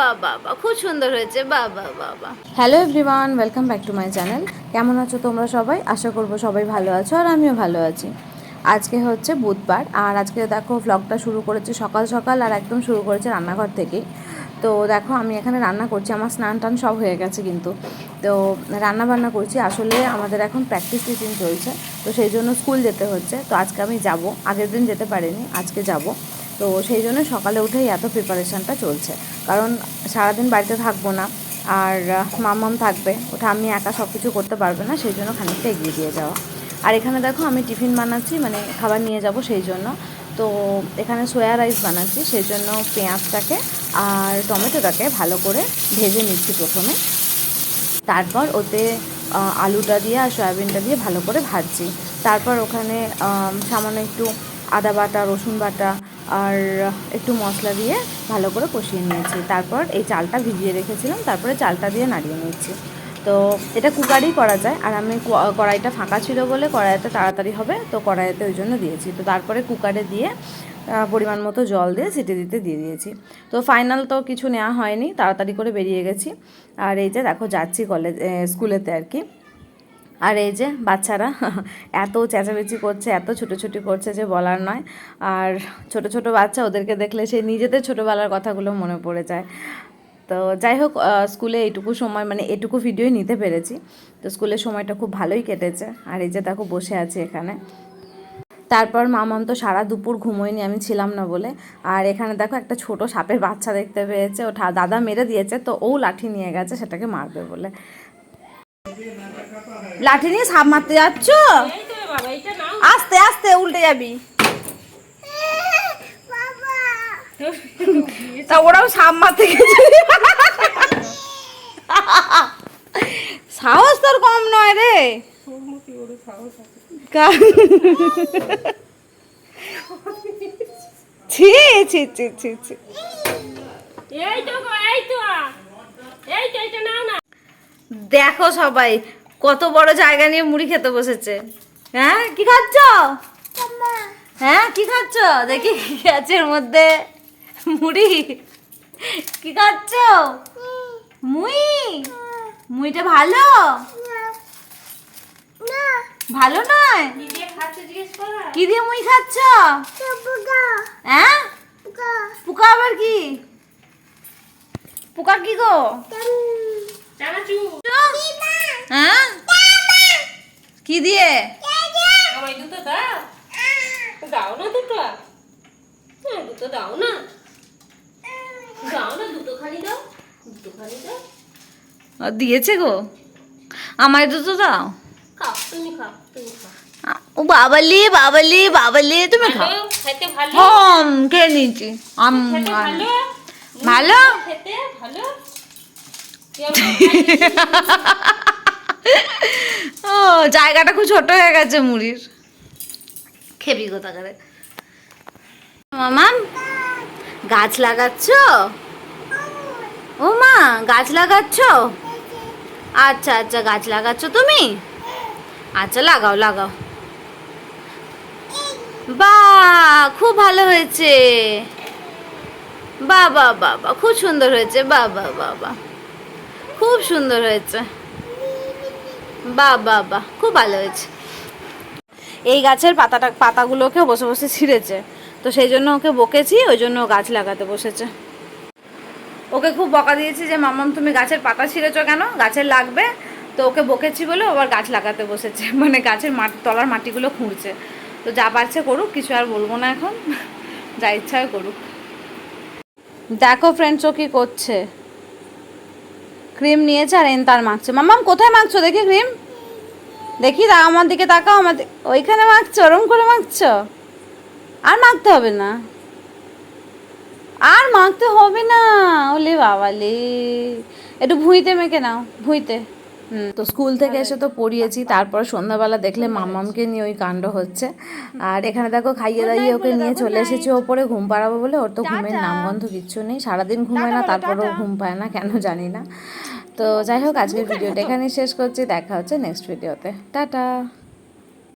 বাবা বাবা খুব সুন্দর হয়েছে বাবা বাবা hello everyone welcome back to my channel কেমন আছো তোমরা সবাই? আশা করব সবাই ভালো আছো আর আমিও ভালো আছি। আজকে হচ্ছে বুধবার, আর আজকে দেখো ভ্লগটা শুরু করেছে সকাল সকাল আর একদম শুরু করেছে রান্নাঘর থেকেই। তো দেখো আমি এখানে রান্না করছি, আমার স্নান টান সব হয়ে গেছে কিন্তু। তো রান্না বান্না করছি, আসলে আমাদের এখন প্র্যাকটিস টিচিং চলছে, তো সেই জন্য স্কুল যেতে হচ্ছে। তো আজকে আমি যাব, আগের দিন যেতে পারিনি, আজকে যাব। তো সেই জন্য সকালে উঠেই এত প্রিপারেশানটা চলছে। কারণ সারাদিন বাড়িতে থাকব না, আর মামাম থাকবে, ওটা আমি একা সব কিছু করতে পারবে না, সেই জন্য খানিকটা এগিয়ে দিয়ে যাওয়া। আর এখানে দেখো আমি টিফিন বানাচ্ছি মানে খাবার নিয়ে যাব সেই জন্য। তো এখানে সোয়া রাইস বানাচ্ছি, সেই জন্য পেঁয়াজটাকে আর টমেটোটাকে ভালো করে ভেজে নিচ্ছি প্রথমে। তারপর ওতে আলুটা দিয়ে আর সয়াবিনটা দিয়ে ভালো করে ভাজছি। তারপর ওখানে সামান্য একটু আদা বাটা, রসুন বাটা আর একটু মশলা দিয়ে ভালো করে কষিয়ে নিয়েছি। তারপর এই চালটা ভিজিয়ে রেখেছিলাম, তারপরে চালটা দিয়ে নাড়িয়ে নিচ্ছি তো এটা কুকারেই করা যায়, আর আমি কড়াইটা ফাঁকা ছিল বলে কড়াইতে তাড়াতাড়ি হবে, তো কড়াইতে ওই জন্য দিয়েছি। তো তারপরে কুকারে দিয়ে পরিমাণ মতো জল দিয়ে সিটি দিতে দিয়ে দিয়েছি। তো ফাইনাল তো কিছু নেওয়া হয়নি, তাড়াতাড়ি করে বেরিয়ে গেছি। আর এই যে দেখো, যাচ্ছি কলেজ স্কুলেতে আর কি। আর এই যে বাচ্চারা এত চেঁচামেচি করছে, এত ছুটোছুটি করছে যে বলার নয়। আর ছোট ছোট বাচ্চা ওদেরকে দেখলে সেই নিজেদের ছোটোবেলার কথাগুলো মনে পড়ে যায়। তো যাই হোক স্কুলে এইটুকু সময় মানে এটুকু ভিডিওই নিতে পেরেছি। তো স্কুলের সময়টা খুব ভালোই কেটেছে। আর এই যে দেখো, বসে আছি এখানে। তারপর মামাম তো সারা দুপুর ঘুমোয়নি, আমি ছিলাম না বলে। আর এখানে দেখো, একটা ছোট সাপের বাচ্চা দেখতে পেয়েছে। ও দাদা মেরে দিয়েছে, তো ও লাঠি নিয়ে গেছে, সেটাকে মারবে বলে। লাঠি নিয়ে সাপ মারতে যাচ্ছ? আস্তে আস্তে উল্টে যাবি। তা ওরাও সাপ মারতে গেছে। সাহস তোর কম নয় রে। ছি ছি ছি ছি ছি। দেখো সবাই কত বড় জায়গা নিয়ে মুড়ি খেতে বসেছে। হ্যাঁ কি খাচ্ছ? হ্যাঁ কি খাচ্ছ? দেখি কি আছে মধ্যে। মুড়ি? কি খাচ্ছ? মুই? মুইটা ভালো? ভালো নয়? কি দিয়ে খাচ্ছে জিজ্ঞেস করো? কি দিয়ে মুই খাচ্ছ? হ্যাঁ? পোকা। আবার কি? পোকা কি গো? হ্যাঁ? কি দিয়ে? দাও। দাও না দুটো। দুটো দাও না। দাও না দুটো খালি দাও দুটো খালি দাও। ও, দিয়েছে গো। আমায় দুটো দাও। খাও তুমি খাও তুমি খাও। ও বাবালি বাবালি বাবালি তুমি খাও। খেতে ভালো। হম খেয়ে নিয়েছি। আম ভালো? ভালো? খেতে? ও জায়গাটা খুব ছোট হয়ে গেছে মুড়ির। খেবি কোথাকারে মামাম গাছ লাগাচ্ছ? ও মা গাছ লাগাচ্ছ? আচ্ছা আচ্ছা গাছ লাগাচ্ছ তুমি? আচ্ছা লাগাও লাগাও। বা খুব ভালো হয়েছে। বা বা বা খুব সুন্দর হয়েছে। বা বা বা বা সুন্দর হয়েছে। বাহ বাহ বাহ খুব ভালো হয়েছে। এই গাছের পাতাটা পাতাগুলোকে বসে বসে ছিঁড়েছে। তো সেই জন্য ওকে বকেছি, ওই জন্য ও গাছ লাগাতে বসেছে। ওকে খুব বকা দিয়েছি যে, মামাম, তুমি গাছের পাতা ছিঁড়েছো কেন? গাছের লাগবে? তো ওকে বকেছি বলে আবার গাছ লাগাতে বসেছে। মানে গাছের মাটি তলার মাটিগুলো খুঁড়ছে। তো যা পারছে করুক, কিছু আর বলব না এখন। যা ইচ্ছা করুক। দেখো ফ্রেন্ডস ও কি করছে। ক্রিম নিয়েছে আর এনতার মাখছে। মামাম কোথায় মাখছো? দেখি ক্রিম। দেখি তা আমার দিকে তাকাও, আমার ওইখানে মাখছো, ওরম করে মাখছো? আর মাখতে হবে না। আর মাখতে হবে না। ওলে বাবালে। একটু ভুঁইতে মেখে নাও, ভুঁইতে। তো স্কুল থেকে এসে তো পড়িয়েছি, তারপর সন্ধ্যাবেলা দেখলে মামামকে নিয়ে ওই কাণ্ড হচ্ছে। আর এখানে দেখো খাইয়ে দাইয়ে ওকে নিয়ে চলে এসেছি ওপরে, ঘুম পাড়াবো বলে। ওর তো ঘুমের নামগন্ধ কিচ্ছু নেই, সারাদিন ঘুমায় না তারপরেও ঘুম পায় না, কেন জানি না। তো যাই হোক, আজকের ভিডিওটা এখানেই শেষ করছি, দেখা হচ্ছে নেক্সট ভিডিওতে। টাটা!